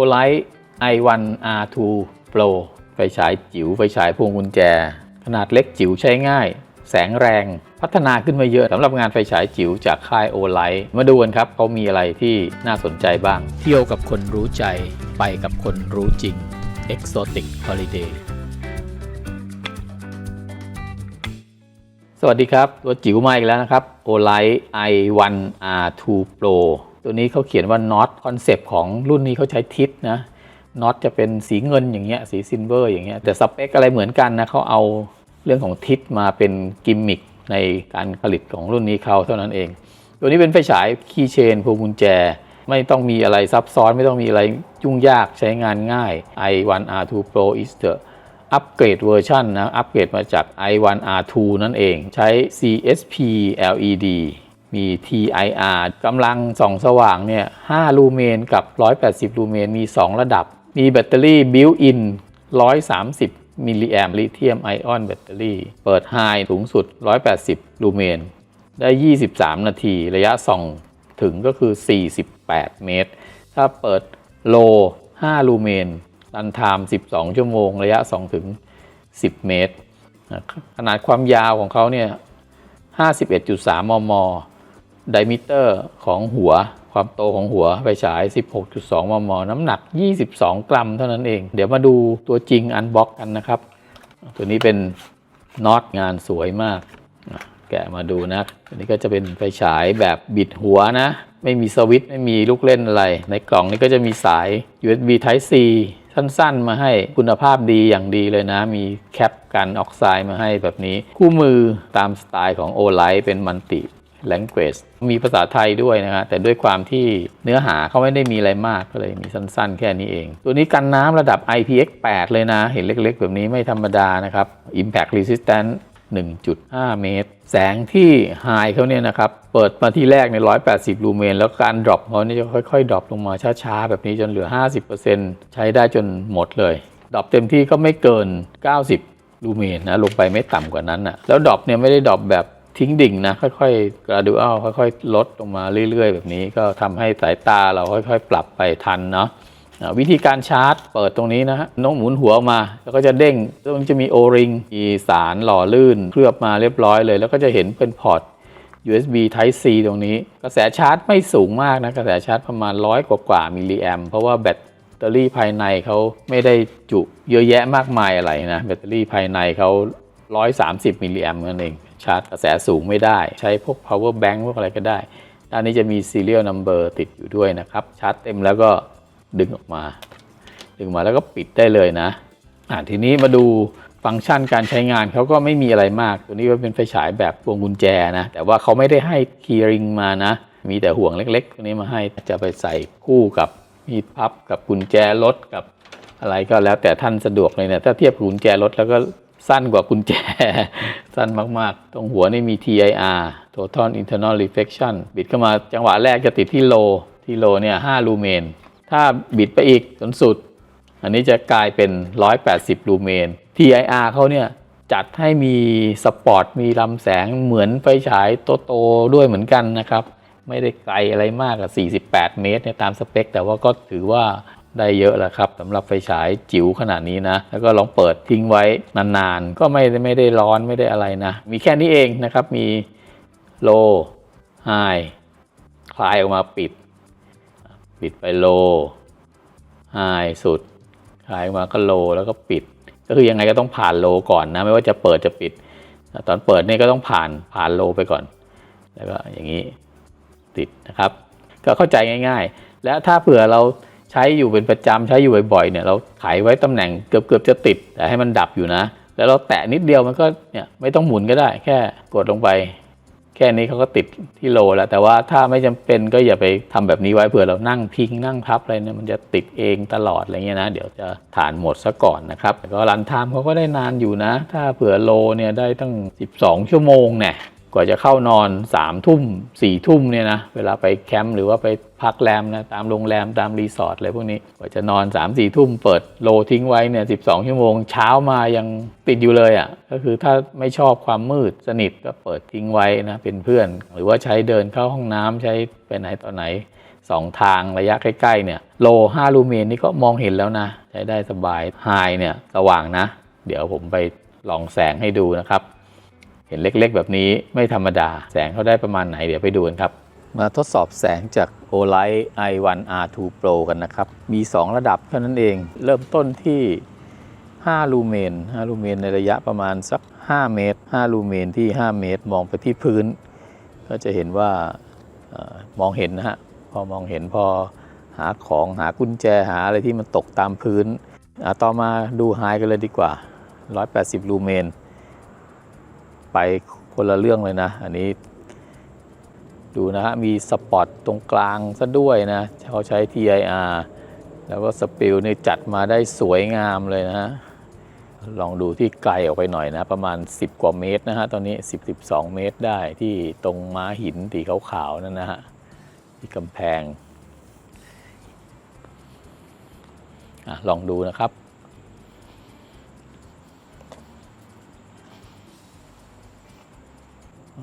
Olight i1 R2 Pro ไฟฉายจิ๋วไฟฉายพวงกุญแจ ขนาดเล็กจิ๋วใช้ง่าย แสงแรง พัฒนาขึ้นมาเยอะสำหรับงานไฟฉายจิ๋วจากค่าย Olight มาดูกันครับเขามีอะไรที่น่าสนใจบ้าง เที่ยวกับคนรู้ใจ ไปกับคนรู้จริง Exotic Holiday สวัสดีครับ ตัวจิ๋วมาอีกแล้วนะครับ Olight i1 R2 Pro ตัวนี้เขาเขียนว่า Not คอนเซปต์ของรุ่นนี้เขาใช้ทิศนะ Not จะเป็นสีเงินอย่างเงี้ยสีซิลเวอร์อย่างเงี้ยแต่สเปคอะไรเหมือนกันนะเขาเอาเรื่องของทิศมาเป็นกิมมิคในการผลิตของรุ่นนี้เขาเท่านั้นเอง ตัวนี้เป็นไฟฉายคีย์เชนพวงกุญแจ ไม่ต้องมีอะไรซับซ้อนไม่ต้องมีอะไรยุ่งยากใช้งานง่าย i1 R2 Pro is the อัปเกรดเวอร์ชันนะอัปเกรดมาจาก i1 R2 นั่นเองใช้ CSP LED มี TIR กำลังส่องสว่างเนี่ย5ลูเมนกับ 180 ลูเมน มี 2 ระดับ มีแบตเตอรี่ built-in 130 มิลลิแอมลิเธียมไอออนแบตเตอรี่ เปิดไฮสูงสุด 180 ลูเมน ได้ 23 นาที ระยะส่องถึงก็คือ 48 เมตร ถ้าเปิดโล 5 ลูเมน รันไทม์ 12 ชั่วโมง ระยะ2ถึง 10 เมตร ขนาดความยาวของเขาเนี่ย 51.3 มม ไดมิเตอร์ของหัว ความโตของหัวไฟฉาย 16.2 มม น้ำหนัก 22 กรัมเท่านั้นเอง เดี๋ยวมาดูตัวจริงอันบ็อกกันนะครับ ตัวนี้เป็นน็อตงานสวยมาก แกะมาดูนะอันนี้ก็จะเป็นไฟฉายแบบบิดหัวนะ ไม่มีสวิตช์ไม่มีลูกเล่นอะไร ในกล่องนี้ก็จะมีสาย USB Type C สั้นๆ มาให้คุณภาพดีอย่างดีเลยนะ มีแคปกันออกไซด์มาให้แบบนี้ คู่มือตามสไตล์ของ o l i เป็นมันติ language มีภาษาไทยด้วยนะฮะแต่ด้วยความที่เนื้อหาเขาไม่ได้มีอะไรมากก็เลยมีสั้นๆ แค่นี้เอง ตัวนี้กันน้ำระดับ IPX8 เลยนะ เห็นเล็กๆ แบบนี้ไม่ธรรมดานะครับ Impact Resistant 1.5 เมตร แสงที่ไฮเขาเนี่ยนะครับ เปิดมาที่แรกใน 180 ลูเมน แล้วการดรอปเขานี่จะค่อยๆ ดรอปลงมาช้าๆ แบบนี้จนเหลือ 50%ใช้ได้จนหมดเลย ดรอปเต็มที่ก็ไม่เกิน 90 ลูเมนนะ ลงไปไม่ต่ำกว่านั้นนะแล้วดรอปเนี่ยไม่ได้ดรอปแบบ ทิ้งดิ่งนะค่อยๆ gradual ค่อยๆ ลดลงมาเรื่อย ๆ แบบนี้ก็ทำให้สายตาเราค่อยๆ ปรับไปทันเนาะวิธีการชาร์จเปิดตรงนี้นะฮะน้องหมุนหัวออกมา แล้วก็จะเด้งตรงนี้จะมีโอริงมีสารหล่อลื่น เคลือบมาเรียบร้อยเลย แล้วก็จะเห็นเป็นพอร์ต USB Type C ตรงนี้ กระแสชาร์จไม่สูงมากนะ กระแสชาร์จประมาณร้อยกว่ากว่ามิลลิแอมเพราะว่าแบตเตอรี่ภายในเขาไม่ได้จุเยอะแยะมากมายอะไรนะ แบตเตอรี่ภายในเขา130มิลลิแอมนั่นเอง ชาร์จกระแสสูงไม่ได้ ใช้พวก power bank พวกอะไรก็ได้ ด้านนี้จะมี serial number ติดอยู่ด้วยนะครับ ชาร์จเต็มแล้วก็ดึงออกมา ดึงมาแล้วก็ปิดได้เลยนะอ่าทีนี้มาดูฟังก์ชันการใช้งานเขาก็ไม่มีอะไรมาก ตัวนี้ก็เป็นไฟฉายแบบพวงกุญแจนะ แต่ว่าเขาไม่ได้ให้คีย์ริงมานะ มีแต่ห่วงเล็กๆ ตัวนี้มาให้จะไปใส่คู่กับมีดพับกับกุญแจรถกับอะไรก็แล้วแต่ท่านสะดวกเลยเนี่ยถ้าเทียบกุญแจรถแล้วก็ สั้นกว่ากุญแจ สั้นมาก ๆ ตรงหัวนี่มี TIR Total Internal Reflection บิดเข้ามาจังหวะแรกจะติดที่โล ที่โลเนี่ย5ลูเมน ถ้าบิดไปอีกจนสุด อันนี้จะกลายเป็น 180 ลูเมน TIR เขาเนี่ยจัดให้มีสปอร์ต มีลำแสงเหมือนไฟฉายโตๆด้วยเหมือนกันนะครับ ไม่ได้ไกลอะไรมากกับ48 เมตรเนี่ยตามสเปค แต่ว่าก็ถือว่า ได้เยอะแล้วครับสำหรับไฟฉายจิ๋วขนาดนี้นะ แล้วก็ลองเปิดทิ้งไว้นานๆ ก็ไม่ได้ไม่ได้ร้อนไม่ได้อะไรนะ มีแค่นี้เองนะครับมีโลไฮคลายออกมาปิด ปิดไปโลไฮสุดขายออกมาก็โลแล้วก็ปิด ก็คือยังไงก็ต้องผ่านโลก่อนนะ ไม่ว่าจะเปิดจะปิด ตอนเปิดนี่ก็ต้องผ่านผ่านโลไปก่อน แล้วก็อย่างนี้ติดนะครับ ก็เข้าใจง่าย ๆ แล้วถ้าเผื่อเรา ใช้อยู่เป็นประจำใช้อยู่บ่อยๆเนี่ยเราไขไว้ตำแหน่งเกือบๆจะติด แต่ให้มันดับอยู่นะ แล้วเราแตะนิดเดียวมันก็เนี่ยไม่ต้องหมุนก็ได้ แค่กดลงไป แค่นี้เขาก็ติดที่โลแล้ว แต่ว่าถ้าไม่จำเป็นก็อย่าไปทำแบบนี้ไว้เผื่อเรานั่งพิงนั่งพับอะไรเนี่ยมันจะติดเองตลอดอะไรเงี้ยนะ เดี๋ยวจะฐานหมดซะก่อนนะครับแต่ก็รันไทม์เขาก็ได้นานอยู่นะ ถ้าเผื่อโลเนี่ยได้ตั้ง 12 ชั่วโมงเนี่ยกว่าจะเข้านอน3ามทุ่มสี่ทุ่มเนี่ยนะเวลาไปแคมป์หรือว่าไป พักแรมนะตามโรงแรมตามรีสอร์ทอะไรพวกนี้กว่าจะนอน3ามสี่ทุ่มเปิดโลทิ้งไว้เนี่ยสิชั่วโมง เช้ามายังติดอยู่เลยอะ่ะก็คือถ้าไม่ชอบความมืดสนิทก็เปิดทิ้งไว้นะเป็นเพื่อน หรือว่าใช้เดินเข้าห้องน้ำใช้ไปไหนต่อไหนสองทางระยะใกล้ๆเนี่ยโล5ลูเมนนี่ก็มองเห็นแล้วนะ ใช้ได้สบายไฮเนี่ยสว่างนะ เดี๋ยวผมไปลองแสงให้ดูนะครับ เห็นเล็กๆ แบบนี้ไม่ธรรมดา แสงเขาได้ประมาณไหนเดี๋ยวไปดูกันครับ มาทดสอบแสงจาก Olight i1 R2 Pro กันนะครับ มี 2 ระดับเท่านั้นเอง เริ่มต้นที่ 5 ลูเมน 5 ลูเมนในระยะประมาณสัก 5 เมตร 5 ลูเมนที่ 5 เมตร มองไปที่พื้น ก็จะเห็นว่าออมองเห็นนะฮะ พอมองเห็นพอหาของหากุญแจหาอะไรที่มันตกตามพื้น ต่อมาดูไฮกันเลยดีกว่า 180 ลูเมน ไปคนละเรื่องเลยนะ อันนี้ ดูนะฮะมีสปอตตรงกลางซะด้วยนะเขาใช้ TIR แล้วก็สปิลนี่จัดมาได้สวยงามเลยนะฮะลองดูที่ไกลออกไปหน่อยนะ ประมาณ 10 กว่าเมตรนะฮะ ตอนนี้ 10 12 เมตรได้ที่ตรงม้าหินสีขาวๆนั่นนะฮะ ที่กำแพงอลองดูนะครับ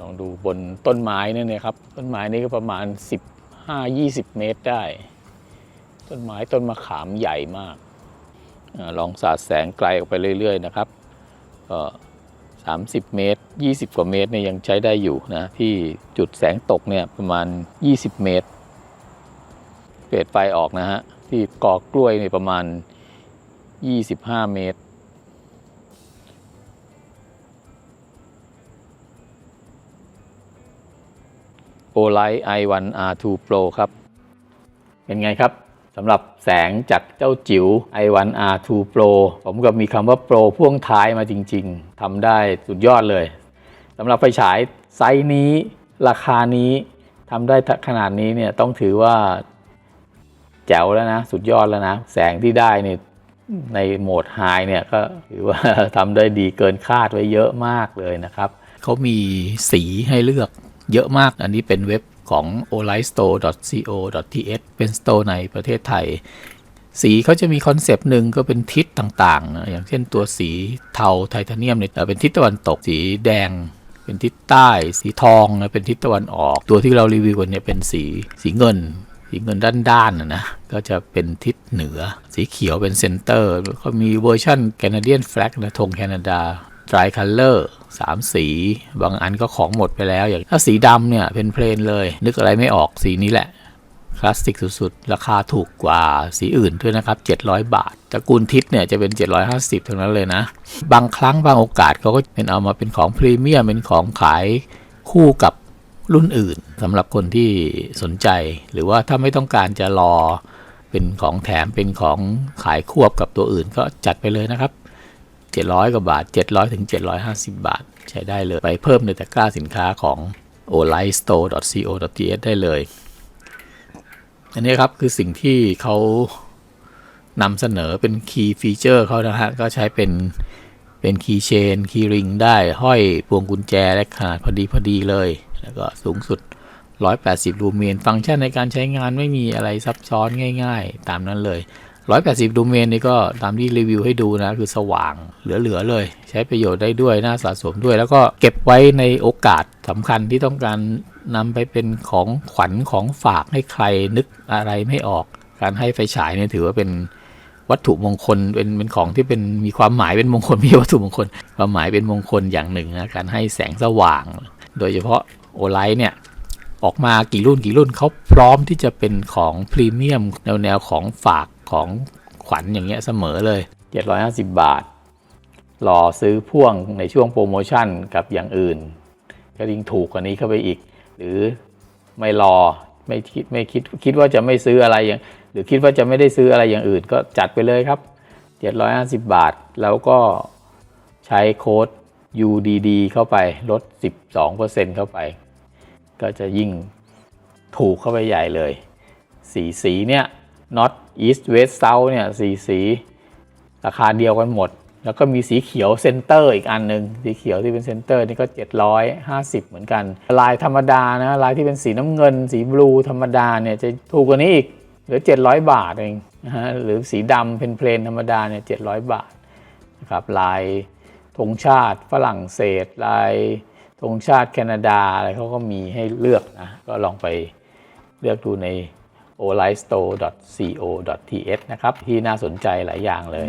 ลองดูบนต้นไม้เนี่ยนะครับ ต้นไม้นี่ก็ประมาณ 15-20 เมตรได้ ต้นไม้ต้นมะขามใหญ่มากอลองสาดแสงไกลออกไปเรื่อย ๆ นะครับก็30 เมตร 20 กว่าเมตรเนี่ยยังใช้ได้อยู่นะ ที่จุดแสงตกเนี่ยประมาณ 20 เมตร เปดไฟออกนะฮะ ที่กอกล้วยเนี่ยประมาณ 25 เมตร Olight i1 R2 Pro ครับ เป็นไงครับสำหรับแสงจากเจ้าจิ๋ว i1 R2 Pro ผมก็มีคำว่า Pro พ่วงท้ายมาจริง ๆทำได้สุดยอดเลยสำหรับไฟฉายไซส์นี้ราคานี้ทำได้ขนาดนี้เนี่ยต้องถือว่าแจ๋วแล้วนะ สุดยอดแล้วนะ แสงที่ได้เนี่ยในโหมดไฮเนี่ยก็ถือว่าทำได้ดีเกินคาดไว้เยอะมากเลยนะครับ เขามีสีให้เลือก เยอะมาก อันนี้เป็นเว็บของ olightstore.co.th เป็นสโตร์ในประเทศไทย สีเขาจะมีคอนเซปต์หนึ่งก็เป็นทิศต่างๆนะอย่างเช่นตัวสีเทาไทเทเนียมเนี่ยเป็นทิศตะวันตก สีแดง เป็นทิศใต้ สีทองนะเป็นทิศตะวันออก ตัวที่เรารีวิวกันเนี่ยเป็นสีสีเงินสีเงินด้านๆนะนะก็จะเป็นทิศเหนือ สีเขียวเป็นเซนเตอร์ ก็มีเวอร์ชันแคนาเดียนแฟลกนะธงแคนาดา dry color สามสี บางอันก็ของหมดไปแล้ว อย่างถ้าสีดำเนี่ยเป็นเพลนเลย นึกอะไรไม่ออกสีนี้แหละ คลาสสิกสุดๆ ราคาถูกกว่าสีอื่นด้วยนะครับ 700 บาทตระกูลทิศเนี่ยจะเป็น 750ทั้งนั้นเลยนะ บางครั้งบางโอกาสเขาก็เป็นเอามาเป็นของพรีเมียมเป็นของขายคู่กับรุ่นอื่นสำหรับคนที่สนใจ หรือว่าถ้าไม่ต้องการจะรอเป็นของแถมเป็นของขายควบกับตัวอื่นก็จัดไปเลยนะครับ 700 กว่าบาท 700ถึง750 บาท ใช้ได้เลย ไปเพิ่มในตะกร้าสินค้าของ olightstore.co.th ได้เลย อันนี้ครับคือสิ่งที่เขานำเสนอเป็น key feature เขานะฮะ ก็ใช้เป็นเป็น key chain key ring ได้ ห้อยพวงกุญแจและขนาดพอดีพอดีเลย แล้วก็สูงสุด 180 ลูเมน ฟังก์ชันในการใช้งานไม่มีอะไรซับซ้อนง่าย ๆ ตามนั้นเลย 180ลูเมนนี่ก็ตามที่รีวิวให้ดูนะ คือสว่างเหลือ ๆ เลย ใช้ประโยชน์ได้ด้วยน่าสะสมด้วย แล้วก็เก็บไว้ในโอกาสสำคัญที่ต้องการนำไปเป็นของขวัญของฝากให้ใครนึกอะไรไม่ออก การให้ไฟฉายเนี่ยถือว่าเป็นวัตถุมงคลเป็นเป็นของที่เป็นมีความหมายเป็นมงคลไม่ใช่วัตถุมงคลความหมายเป็นมงคลอย่างหนึ่งนะการให้แสงสว่าง โดยเฉพาะโอไลท์เนี่ย ออกมากี่รุ่นกี่รุ่นเขาพร้อมที่จะเป็นของพรีเมียมแนวแนวของฝากของขวัญอย่างเงี้ยเสมอเลย 750 บาท รอซื้อพ่วงในช่วงโปรโมชั่นกับอย่างอื่น ก็ยิ่งถูกกว่านี้เข้าไปอีก หรือไม่รอไม่คิดไม่คิดคิดว่าจะไม่ซื้ออะไรอย่าง หรือคิดว่าจะไม่ได้ซื้ออะไรอย่างอื่น ก็จัดไปเลยครับ 750 บาท แล้วก็ใช้โค้ด UDD เข้าไปลด 12%เข้าไป ก็จะยิ่งถูกเข้าไปใหญ่เลยสีสีเนี่ย North East West South เนี่ยสีสีราคาเดียวกันหมด แล้วก็มีสีเขียวเซนเตอร์อีกอันหนึ่งสีเขียวที่เป็นเซนเตอร์นี่ก็ 750 เหมือนกัน ลายธรรมดานะลายที่เป็นสีน้ำเงิน สีบลูธรรมดาเนี่ยจะถูกกว่านี้อีกเหลือ 700 บาทเองนะฮะหรือสีดำเป็นเพลนธรรมดาเนี่ย700 บาทนะครับลายธงชาติฝรั่งเศสลาย ธงชาติแคนาดาอะไรเขาก็มีให้เลือกนะ ก็ลองไปเลือกดูใน o l i s t o r e c o t h นะครับ ที่น่าสนใจหลายอย่างเลย